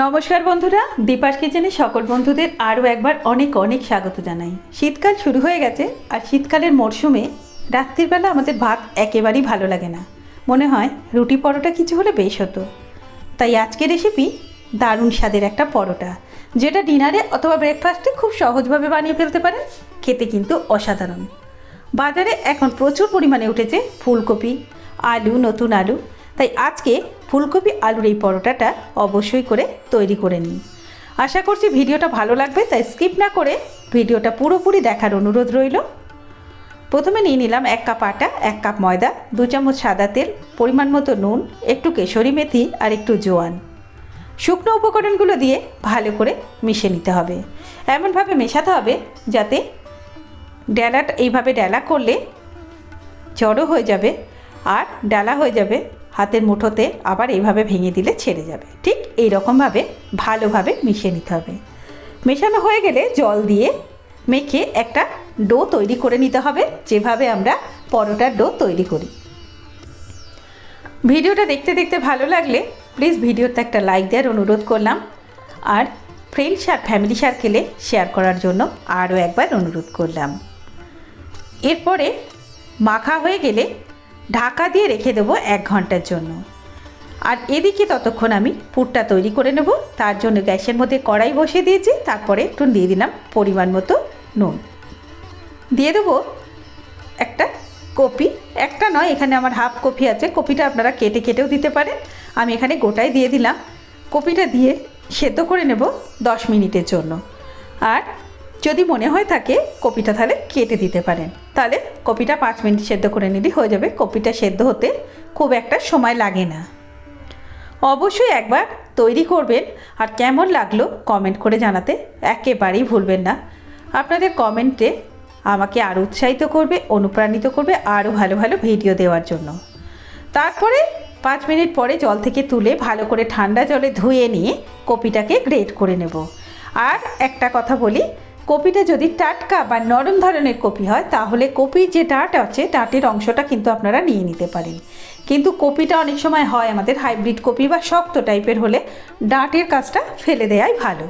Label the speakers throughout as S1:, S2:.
S1: নমস্কার বন্ধুরা, দীপাস কিচেনে সকল বন্ধুদের আরও একবার অনেক অনেক স্বাগত জানাই। শীতকাল শুরু হয়ে গেছে আর শীতকালের মরশুমে রাত্রিবেলা আমাদের ভাত একেবারেই ভালো লাগে না। মনে হয় রুটি পরোটা কিছু হলে বেশ হতো। তাই আজকের রেসিপি দারুণ স্বাদের একটা পরোটা, যেটা ডিনারে অথবা ব্রেকফাস্টে খুব সহজভাবে বানিয়ে ফেলতে পারেন খেতে কিন্তু অসাধারণ। বাজারে এখন প্রচুর পরিমাণে উঠেছে ফুলকপি, আলু, নতুন আলু তাই আজকে ফুলকপি আলুর এই পরোটাটা অবশ্যই করে তৈরি করে নিই আশা করছি ভিডিওটা ভালো লাগবে, তাই স্কিপ না করে ভিডিওটা পুরোপুরি দেখার অনুরোধ রইল। প্রথমে নিয়ে নিলাম এক কাপ আটা, এক কাপ ময়দা, দু চামচ সাদা তেল, পরিমাণ মতো নুন, একটু কেশরি মেথি আর একটু জোয়ান। শুকনো উপকরণগুলো দিয়ে ভালো করে মিশে নিতে হবে। এমনভাবে মেশাতে হবে যাতে ডেলাটা এইভাবে ডেলা করলে জড়ো হয়ে যাবে আর ডালা হয়ে যাবে হাতের মুঠোতে আবার এইভাবে ভেঙে দিলে ছেড়ে যাবে। ঠিক এই রকমভাবে ভালোভাবে মিশিয়ে নিতে হবে। মেশানো হয়ে গেলে জল দিয়ে মেখে একটা ডো তৈরি করে নিতে হবে, যেভাবে আমরা পরোটার ডো তৈরি করি। ভিডিওটা দেখতে দেখতে ভালো লাগলে প্লিজ ভিডিওতে একটা লাইক দেওয়ার অনুরোধ করলাম। আর ফ্রেন্ডস আর ফ্যামিলি সার্কেলে শেয়ার করার জন্য আরও একবার অনুরোধ করলাম। এরপরে মাখা হয়ে গেলে ঢাকা দিয়ে রেখে দেবো এক ঘণ্টার জন্য। আর এদিকে ততক্ষণ আমি পুরটা তৈরি করে নেব। তার জন্য গ্যাসের মধ্যে কড়াই বসিয়ে দিয়েছি। তারপরে একটু দিয়ে দিলাম পরিমাণ মতো নুন। দিয়ে দেবো একটা কপি। একটা নয়, এখানে আমার হাফ কপি আছে। কপিটা আপনারা কেটে কেটেও দিতে পারেন। আমি এখানে গোটাই দিয়ে দিলাম। কপিটা দিয়ে সেদ্ধ করে নেব দশ মিনিটের জন্য। আর যদি মনে হয় থাকে, কপিটা তাহলে কেটে দিতে পারেন। তাহলে কপিটা পাঁচ মিনিট সেদ্ধ করে নিলে, হয়ে যাবে। কপিটা সেদ্ধ হতে খুব একটা সময় লাগে না। অবশ্যই একবার তৈরি করবেন আর কেমন লাগল কমেন্ট করে জানাতে একেবারেই ভুলবেন না। আপনাদের কমেন্টে আমাকে আরও উৎসাহিত করবে, অনুপ্রাণিত করবে আরও ভালো ভালো ভিডিও দেওয়ার জন্য। তারপরে পাঁচ মিনিট পরে জল থেকে তুলে ভালো করে ঠান্ডা জলে ধুয়ে নিয়ে কপিটাকে গ্রেট করে নেব। আর একটা কথা বলি কপিটা যদি টাটকা বা নরম ধরনের কপি হয়, তাহলে কপির যে ডাঁট আছে, ডাঁটের অংশটা কিন্তু আপনারা নিয়ে নিতে পারেন। কিন্তু কপিটা অনেক সময় হয় আমাদের হাইব্রিড কপি বা শক্ত টাইপের হলে ডাঁটের কাজটা ফেলে দেওয়াই ভালো।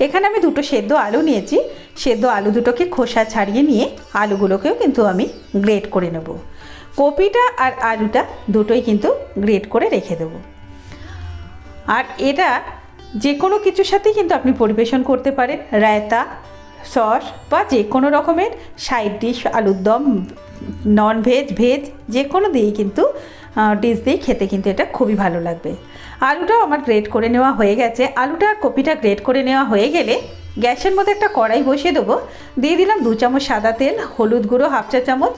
S1: এখানে আমি দুটো সেদ্ধ আলু নিয়েছি। সেদ্ধ আলু দুটোকে খোসা ছাড়িয়ে নিয়ে আলুগুলোকেও কিন্তু আমি গ্রেট করে নেব। কপিটা আর আলুটা দুটোই কিন্তু গ্রেট করে রেখে দেবো। আর এটা যে কোনো কিছুর সাথেই কিন্তু আপনি পরিবেশন করতে পারেন। রায়তা সস বা যে কোনো রকমের সাইড ডিশ আলুর দম নন ভেজ ভেজ যে কোনো দিয়েই কিন্তু ডিশ দিয়ে খেতে কিন্তু এটা খুবই ভালো লাগবে। আলুটাও আমার গ্রেট করে নেওয়া হয়ে গেছে। আলুটা আর কপিটা গ্রেট করে নেওয়া হয়ে গেলে গ্যাসের মধ্যে একটা কড়াই বসিয়ে দেবো। দিয়ে দিলাম দু চামচ সাদা তেল, হলুদ গুঁড়ো হাফ চা চামচ,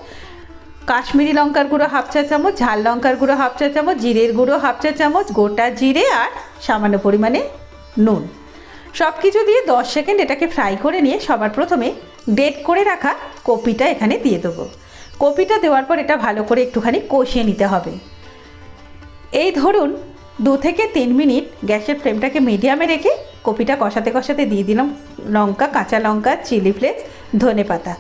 S1: কাশ্মীরি লঙ্কার গুঁড়ো হাফ চা চামচ, ঝাল লঙ্কার গুঁড়ো হাফ চা চামচ, জিরের গুঁড়ো হাফ চা চামচ, গোটা জিরে আর সামান্য পরিমাণে নুন। সব কিছু দিয়ে দশ সেকেন্ড এটাকে ফ্রাই করে নিয়ে সবার প্রথমে ডেট করে রাখা কপিটা এখানে দিয়ে দেবো। কপিটা দেওয়ার পর এটা ভালো করে একটুখানি কষিয়ে নিতে হবে। এই ধরুন দু থেকে তিন মিনিট গ্যাসের ফ্লেমটাকে মিডিয়ামে রেখে কপিটা কষাতে কষাতে দিয়ে দিলাম লঙ্কা, কাঁচা লঙ্কা, চিলি ফ্লেক্স, ধনে পাতা।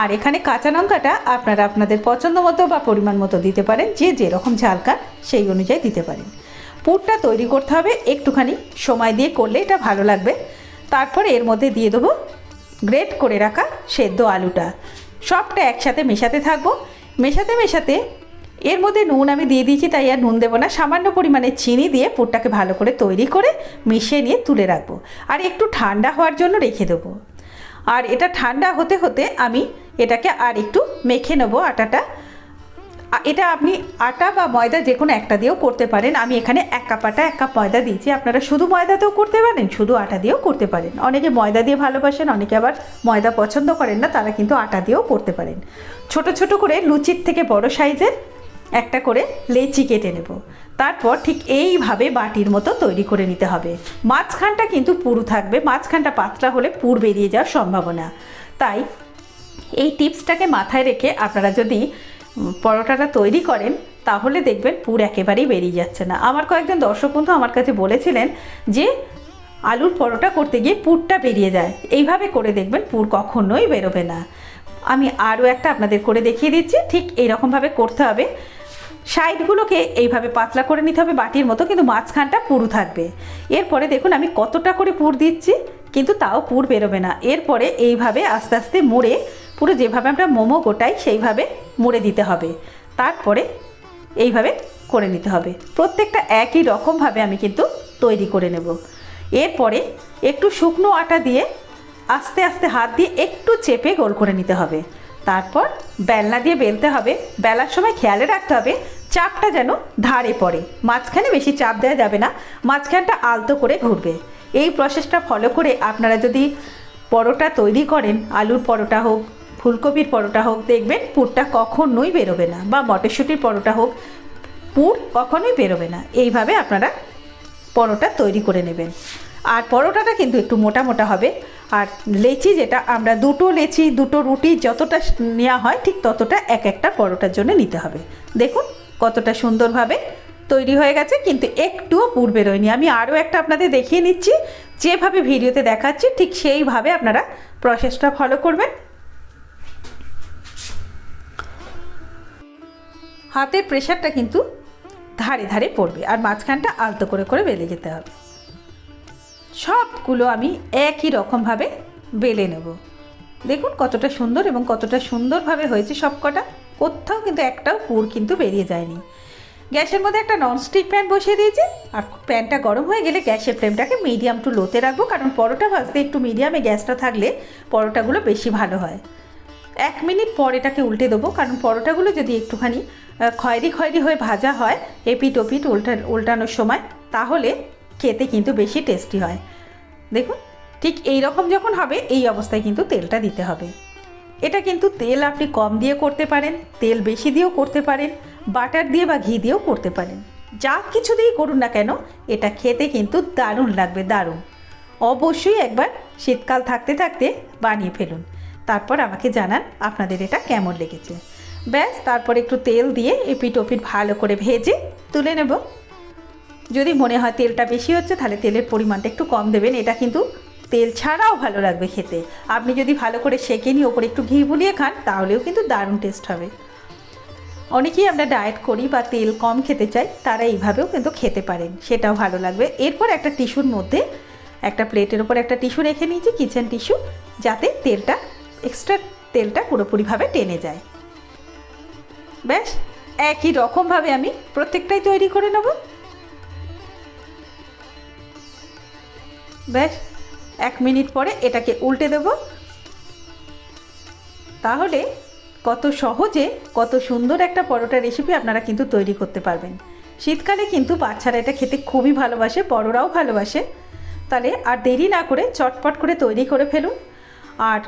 S1: আর এখানে কাঁচা লঙ্কাটা আপনারা আপনাদের পছন্দ মতো বা পরিমাণ মতো দিতে পারেন, যে যেরকম ঝাল খান সেই অনুযায়ী দিতে পারেন। পুরটা তৈরি করতে হবে। একটুখানি সময় দিয়ে করলে এটা ভালো লাগবে। তারপরে এর মধ্যে দিয়ে দেবো গ্রেট করে রাখা সেদ্ধ আলুটা। সবটা একসাথে মেশাতে থাকব। মেশাতে মেশাতে এর মধ্যে নুন আমি দিয়ে দিয়েছি, তাই আর নুন দেবো না। সামান্য পরিমাণে চিনি দিয়ে পুরটাকে ভালো করে তৈরি করে মিশিয়ে নিয়ে তুলে রাখব। আর একটু ঠান্ডা হওয়ার জন্য রেখে দেবো। আর এটা ঠান্ডা হতে হতে আমি এটাকে আর একটু মেখে নেব আটাটা। এটা আপনি আটা বা ময়দা যে কোনো একটা দিয়েও করতে পারেন। আমি এখানে এক কাপ আটা, এক কাপ ময়দা দিয়েছি। আপনারা শুধু ময়দাতেও করতে পারেন, শুধু আটা দিয়েও করতে পারেন। অনেকে ময়দা দিয়ে ভালোবাসেন, অনেকে আবার ময়দা পছন্দ করেন না, তারা কিন্তু আটা দিয়েও করতে পারেন। ছোট ছোট করে লুচির থেকে বড় সাইজের একটা করে লেচি কেটে নেব। তারপর ঠিক এইভাবে বাটির মতো তৈরি করে নিতে হবে। মাঝখানটা কিন্তু পুরু থাকবে। মাঝখানটা পাতলা হলে পুর বেরিয়ে যাওয়ার সম্ভাবনা। তাই এই টিপসটাকে মাথায় রেখে আপনারা যদি পরোটাটা তৈরি করেন, তাহলে দেখবেন পুর একেবারেই বেরিয়ে যাচ্ছে না। আমার কয়েকজন দর্শক বন্ধু আমার কাছে বলেছিলেন যে, আলুর পরোটা করতে গিয়ে পুরটা বেরিয়ে যায়। এইভাবে করে দেখবেন পুর কখনোই বেরোবে না। আমি আরও একটা আপনাদের করে দেখিয়ে দিচ্ছি, ঠিক এইরকমভাবে করতে হবে। সাইডগুলোকে এইভাবে পাতলা করে নিতে হবে, বাটির মতো, কিন্তু মাঝখানটা পুরু থাকবে। এরপরে দেখুন আমি কতটা করে পুর দিচ্ছি, কিন্তু তাও পুর বেরোবে না। এরপরে এইভাবে আস্তে আস্তে মুড়ে পুরো যেভাবে আমরা মোমো গোটাই, সেইভাবে মুড়ে দিতে হবে। তারপরে এইভাবে করে নিতে হবে। প্রত্যেকটা একই রকমভাবে আমি কিন্তু তৈরি করে নেব। এরপরে একটু শুকনো আটা দিয়ে আস্তে আস্তে হাত দিয়ে একটু চেপে গোল করে নিতে হবে। তারপর বেলনা দিয়ে বেলতে হবে। বেলার সময় খেয়ালে রাখতে হবে, চাপটা যেন ধারে পড়ে। মাঝখানে বেশি চাপ দেওয়া যাবে না, মাঝখানটা আলতো করে ঘুরবে। এই প্রসেসটা ফলো করে আপনারা যদি পরোটা তৈরি করেন, আলুর পরোটা হোক ফুলকপির পরোটা হোক, দেখবেন পুরটা কখনোই বেরোবে না বা মটরশুঁটির পরোটা হোক, পুর কখনোই বেরোবে না। এইভাবে আপনারা পরোটা তৈরি করে নেবেন। আর পরোটাটা কিন্তু একটু মোটা মোটা হবে। আর লেচি যেটা, আমরা দুটো লেচি, দুটো রুটি যতটা নেওয়া হয়, ঠিক ততটা এক একটা পরোটার জন্য নিতে হবে। দেখুন কতটা সুন্দরভাবে তৈরি হয়ে গেছে, কিন্তু একটুও পুর বেরোয়নি। আমি আরও একটা আপনাদের দেখিয়ে নিচ্ছি। যেভাবে ভিডিওতে দেখাচ্ছি, ঠিক সেইভাবে আপনারা প্রসেসটা ফলো করবেন। হাতের প্রেশারটা কিন্তু ধারে ধারে পড়বে আর মাঝখানটা আলতো করে করে বেলে যেতে হবে। সবগুলো আমি একই রকমভাবে বেলে নেব। দেখুন কতটা সুন্দর এবং কতটা সুন্দরভাবে হয়েছে সব কটা কোথাও কিন্তু একটাও পুর কিন্তু বেরিয়ে যায়নি। গ্যাসের মধ্যে একটা ননস্টিক প্যান বসিয়ে দিয়েছি আর প্যানটা গরম হয়ে গেলে গ্যাসের ফ্লেমটাকে মিডিয়াম টু লোতে রাখব, কারণ পরোটা ভাজতে একটু মিডিয়ামে গ্যাসটা থাকলে পরোটাগুলো বেশি ভালো হয়। এক মিনিট পর এটাকে উল্টে দেবো, কারণ পরোটাগুলো যদি একটুখানি খয়েরি খয়েরি হয়ে ভাজা হয়, এপিট ওপিট উল্টা, উল্টানোর সময়, তাহলে খেতে কিন্তু বেশি টেস্টি হয়। দেখুন, ঠিক এই রকম যখন হবে, এই অবস্থায় কিন্তু তেলটা দিতে হবে। এটা কিন্তু তেল আপনি কম দিয়ে করতে পারেন, তেল বেশি দিয়েও করতে পারেন, বাটার দিয়ে বা ঘি দিয়েও করতে পারেন। যা কিছু দিয়েই করুন না কেন, এটা খেতে কিন্তু দারুণ লাগবে, দারুণ। অবশ্যই একবার শীতকাল থাকতে থাকতে বানিয়ে ফেলুন। তারপর আমাকে জানান আপনাদের এটা কেমন লেগেছে। ব্যাস, তারপর একটু তেল দিয়ে এপিট ওপিট ভালো করে ভেজে তুলে নেব। যদি মনে হয় তেলটা বেশি হচ্ছে, তাহলে তেলের পরিমাণটা একটু কম দেবেন। এটা কিন্তু তেল ছাড়াও ভালো লাগবে খেতে। আপনি যদি ভালো করে সেকে নিয়ে ওপরে একটু ঘি বুলিয়ে খান, তাহলেও কিন্তু দারুণ টেস্ট হবে। অনেকেই আমরা ডায়েট করি বা তেল কম খেতে চাই, তারা এইভাবেও কিন্তু খেতে পারেন। সেটাও ভালো লাগবে। এরপর একটা টিস্যুর মধ্যে একটা প্লেটের ওপর একটা টিস্যু রেখে নিয়েছি কিচেন টিস্যু যাতে তেলটা এক্সট্রা তেলটা পুরোপুরিভাবে টেনে যায়। ব্যাস, একই রকমভাবে আমি প্রত্যেকটাই তৈরি করে নেব। ব্যাস, এক মিনিট পরে এটাকে উল্টে দেব। তাহলে কত সহজে, কত সুন্দর একটা পরোটা রেসিপি আপনারা কিন্তু তৈরি করতে পারবেন। শীতকালে কিন্তু বাচ্চারা এটা খেতে খুবই ভালোবাসে, বড়রাও ভালোবাসে। তাহলে আর দেরি না করে চটপট করে তৈরি করে ফেলুন। আর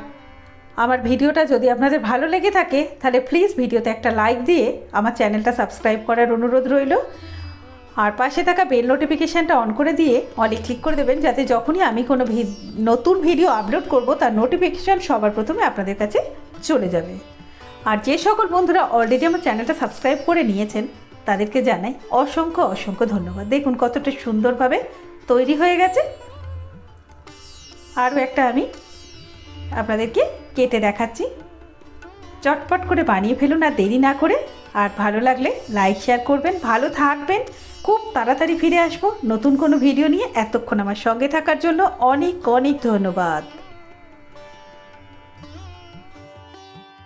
S1: আমার ভিডিওটা যদি আপনাদের ভালো লেগে থাকে, তাহলে প্লিজ ভিডিওতে একটা লাইক দিয়ে আমার চ্যানেলটা সাবস্ক্রাইব করার অনুরোধ রইল। আর পাশে থাকা বেল নোটিফিকেশানটা অন করে দিয়ে অলে ক্লিক করে দেবেন, যাতে যখনই আমি কোনো নতুন ভিডিও আপলোড করব, তার নোটিফিকেশান সবার প্রথমে আপনাদের কাছে চলে যাবে। আর যে সকল বন্ধুরা অলরেডি আমার চ্যানেলটা সাবস্ক্রাইব করে নিয়েছেন, তাদেরকে জানাই অসংখ্য অসংখ্য ধন্যবাদ। দেখুন কতটা সুন্দরভাবে তৈরি হয়ে গেছে। আরও একটা আমি আপনাদেরকে কেটে দেখাচ্ছি। চটপট করে বানিয়ে ফেলুন আর দেরি না করে। আর ভালো লাগলে লাইক শেয়ার করবেন। ভালো থাকবেন। খুব তাড়াতাড়ি ফিরে আসব নতুন কোনো ভিডিও নিয়ে। এতক্ষণ আমার সঙ্গে থাকার জন্য অনেক অনেক ধন্যবাদ।